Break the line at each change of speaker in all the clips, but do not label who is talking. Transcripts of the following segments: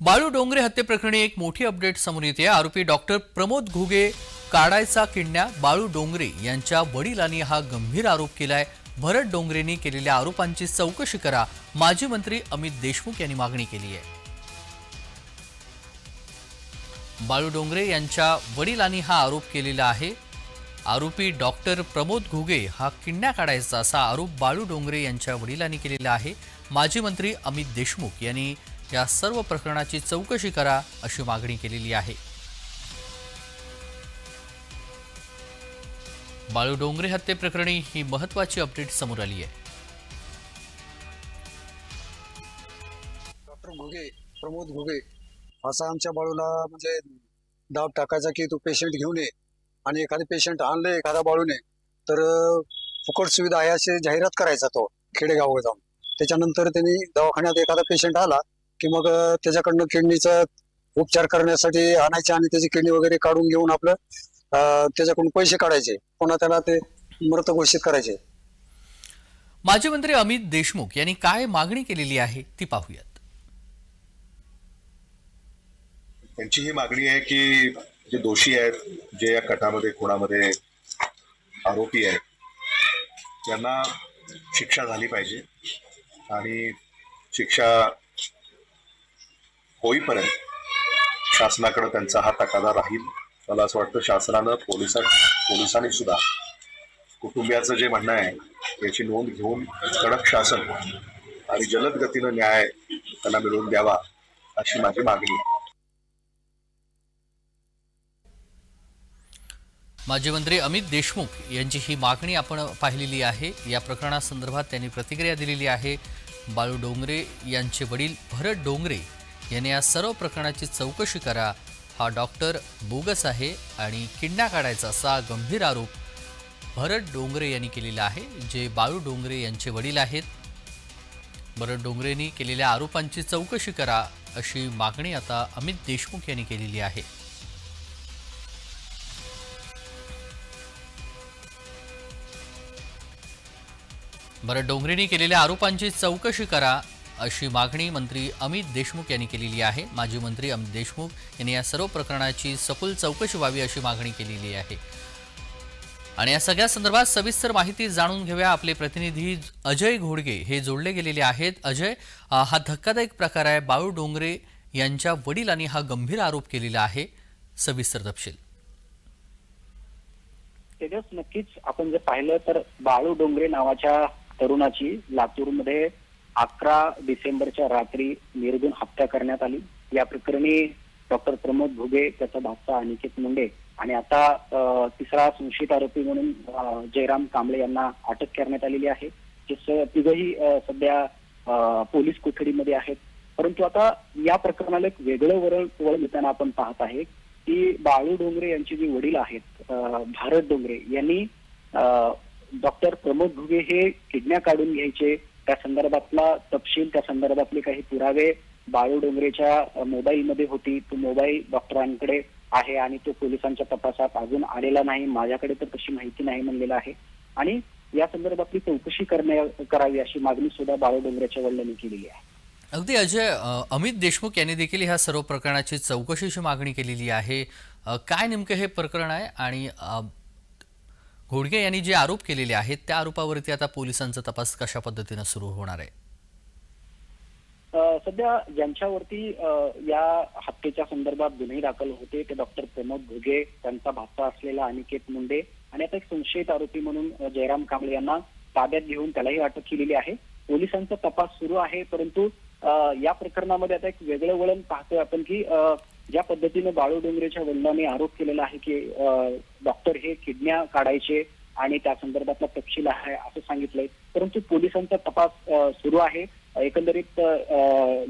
बाळू डोंगरे हत्येप्रकरणी एक मोठी अपडेट समोर येते. आरोपी डॉक्टर प्रमोद घुगे काडायचा किडण्या बाळू डोंगरे यांच्या वडिलांनी हा गंभीर आरोप केलाय. भरत डोंगरेंनी केलेल्या आरोपांची चौकशी करा. माजी मंत्री अमित देशमुख यांनी मागणी केली आहे. बाळू डोंगरे यांच्या वडिलांनी हा आरोप केलेला आहे. आरोपी डॉक्टर प्रमोद घुगे हा किडण्या काढायचा असा आरोप बाळू डोंगरे यांच्या वडिलांनी केलेला आहे. माजी मंत्री अमित देशमुख यांनी या सर्व प्रकरणाची चौकशी करा अशी मागणी केलेली आहे. बाळू डोंगरे हत्येप्रकरणी ही महत्वाची अपडेट समोर आली आहे.
डॉक्टर घुगे प्रमोद घुगे असा आमच्या बाळूला म्हणजे दाब टाकायचा की तू पेशंट घेऊन ये आणि एखादे पेशंट आणले एखादा बाळूने तर फुकट सुविधा आहे अशी जाहिरात करायचा तो खेडेगाव जाऊन. त्याच्यानंतर त्यांनी दवाखान्यात एखादा पेशंट आला की मग त्याच्याकडनं किडनीचा उपचार करण्यासाठी आणायचे आणि त्याची किडनी वगैरे काढून घेऊन आपलं त्याच्याकडून पैसे काढायचे. पुन्हा त्याला ते मृत घोषित करायचे.
माजी मंत्री अमित देशमुख यांनी काय मागणी केलेली आहे ती पाहूयात.
त्यांची ही मागणी आहे की जे दोषी आहेत जे या कटामध्ये खुणामध्ये आरोपी आहेत त्यांना शिक्षा झाली पाहिजे. आणि शिक्षा होईपर्यंत शासनाकडे त्यांचा हा तकादा राहील. मला असं वाटतं शासनानं पोलिसां पोलिसांनी सुद्धा कुटुंबियाचं जे म्हणणं आहे याची नोंद घेऊन कडक शासन आणि जलद गतीनं न्याय त्यांना मिळवून द्यावा अशी माझी मागणी आहे.
माजी मंत्री अमित देशमुख यांची ही मागणी आपण पाहिलेली आहे. या प्रकरणासंदर्भात त्यांनी प्रतिक्रिया दिलेली आहे. बाळू डोंगरे यांचे वडील भरत डोंगरे याने या सर्व प्रकरणाची चौकशी करा. हा डॉक्टर बोगस आहे आणि किडण्या काढायचा असा गंभीर आरोप भरत डोंगरे यांनी केलेला आहे जे बाळू डोंगरे यांचे वडील आहेत. भरत डोंगरेंनी केलेल्या आरोपांची चौकशी करा अशी मागणी आता अमित देशमुख यांनी केलेली आहे. बरं डोंगरेंनी केलेल्या आरोपांची चौकशी करा अशी मागणी मंत्री अमित देशमुख यांनी केलेली आहे. माजी मंत्री अमित देशमुख यांनी या सर्व प्रकरणाची सखोल चौकशी व्हावी अशी मागणी केलेली आहे. आणि या सगळ्या संदर्भात सविस्तर माहिती जाणून घेऊया आपले प्रतिनिधी अजय घोडगे. हे जोडले गेलेले आहेत. अजय हा धक्कादायक प्रकार आहे. बाळू डोंगरे यांच्या वडिलांनी हा गंभीर आरोप केलेला आहे. सविस्तर तपशील.
तेजस नक्कीच आपण जर पाहिलं तर बाळू डोंगरे नावाच्या तरुणाची लातूरमध्ये अकरा डिसेंबरच्या रात्री निर्गुण हत्या करण्यात आली. या प्रकरणी डॉक्टर प्रमोद भुगे त्याचा भाचा अनिकेत मुंडे आणि आता तिसरा संशयित आरोपी म्हणून जयराम कांबळे यांना अटक करण्यात आलेली आहे. जे तिघही सध्या पोलीस कोठडीमध्ये आहेत. परंतु आता या प्रकरणाला एक वेगळं वळण वळण देताना आपण पाहत आहे की बाळू डोंगरे यांचे जे वडील आहेत भारत डोंगरे यांनी डॉक्टर प्रमोद घुगे हे किडण्या काढून घ्यायचे. त्या संदर्भातला तपशील त्या संदर्भातले काही पुरावे बाळू डोंगरेच्या मोबाईलमध्ये होती. तो मोबाईल डॉक्टरांकडे आहे आणि तो पोलिसांच्या तपासात अजून आलेला नाही. माझ्याकडे तर तशी माहिती नाही म्हणलेला आहे. आणि या संदर्भातली चौकशी करण्या करावी अशी मागणी सुद्धा बाळू डोंगरेच्या वडिलांनी केलेली आहे.
अगदी अजय अमित देशमुख यांनी देखील ह्या सर्व प्रकरणाची चौकशीची मागणी केलेली आहे. काय नेमकं हे प्रकरण आहे? आणि घोडगे यांनी जे आरोप केलेले आहेत त्या आरोपावरती आता पोलिसांचा तपास कशा पद्धतीनं सुरू होणार आहे?
सध्या ज्यांच्यावरती या हत्येच्या संदर्भात गुन्हे दाखल होते ते डॉक्टर प्रमोद घुगे त्यांचा भाचा असलेला अनिकेत मुंडे आणि आता एक संशयित आरोपी म्हणून जयराम कांबळे यांना ताब्यात घेऊन त्यालाही अटक केलेली आहे. पोलिसांचा तपास सुरू आहे परंतु या प्रकरणामध्ये आता एक वेगळं वळण पाहतोय आपण की ज्या पद्धतीने बाळू डोंगरेच्या वडिलांनी आरोप केलेला आहे की डॉक्टर हे किडन्या काढायचे आणि त्या संदर्भातला तपशील आहे असं सांगितलंय. परंतु पोलिसांचा तपास सुरू आहे. एकंदरीत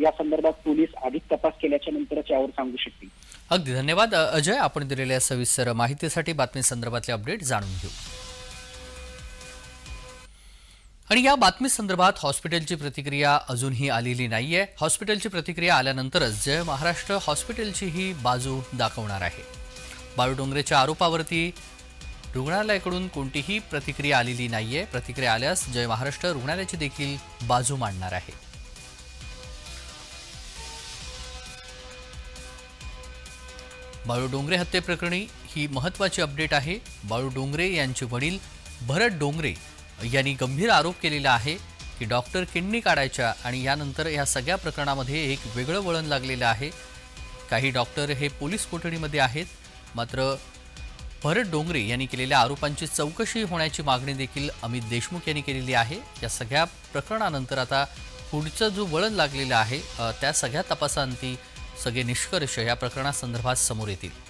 या संदर्भात पोलीस अधिक तपास केल्याच्या नंतरच यावर सांगू शकतील.
अगदी धन्यवाद. अजय आपण दिलेल्या सविस्तर माहितीसाठी बातमी संदर्भातले अपडेट जाणून घेऊ. आणि या बातमी संदर्भात हॉस्पिटलची प्रतिक्रिया अजूनही आलेली नाहीये. हॉस्पिटलची प्रतिक्रिया आल्यानंतरच जय महाराष्ट्र हॉस्पिटलची ही बाजू दाखवणार आहे. बाळू डोंगरेच्या आरोपावरती रुग्णालयाकडून कोणतीही प्रतिक्रिया आलेली नाहीये. प्रतिक्रिया आल्यास जय महाराष्ट्र रुग्णालयाची देखील बाजू मांडणार आहे. बाळू डोंगरे हत्येप्रकरणी ही महत्त्वाची अपडेट आहे. बाळू डोंगरे यांचे वडील भरत डोंगरे यांनी गंभीर आरोप केलेला आहे की डॉक्टर किडनी काढायच्या आणि यानंतर या सगळ्या प्रकरणामध्ये एक वेगळं वळण लागलेलं आहे. काही डॉक्टर हे पोलीस कोठडीमध्ये आहेत. मात्र भरत डोंगरे यांनी केलेल्या आरोपांची चौकशी होण्याची मागणी देखील अमित देशमुख यांनी केलेली आहे. या सगळ्या प्रकरणानंतर आता पुढचं जो वळण लागलेलं आहे त्या सगळ्या तपासांती सगळे निष्कर्ष या प्रकरणासंदर्भात समोर येतील.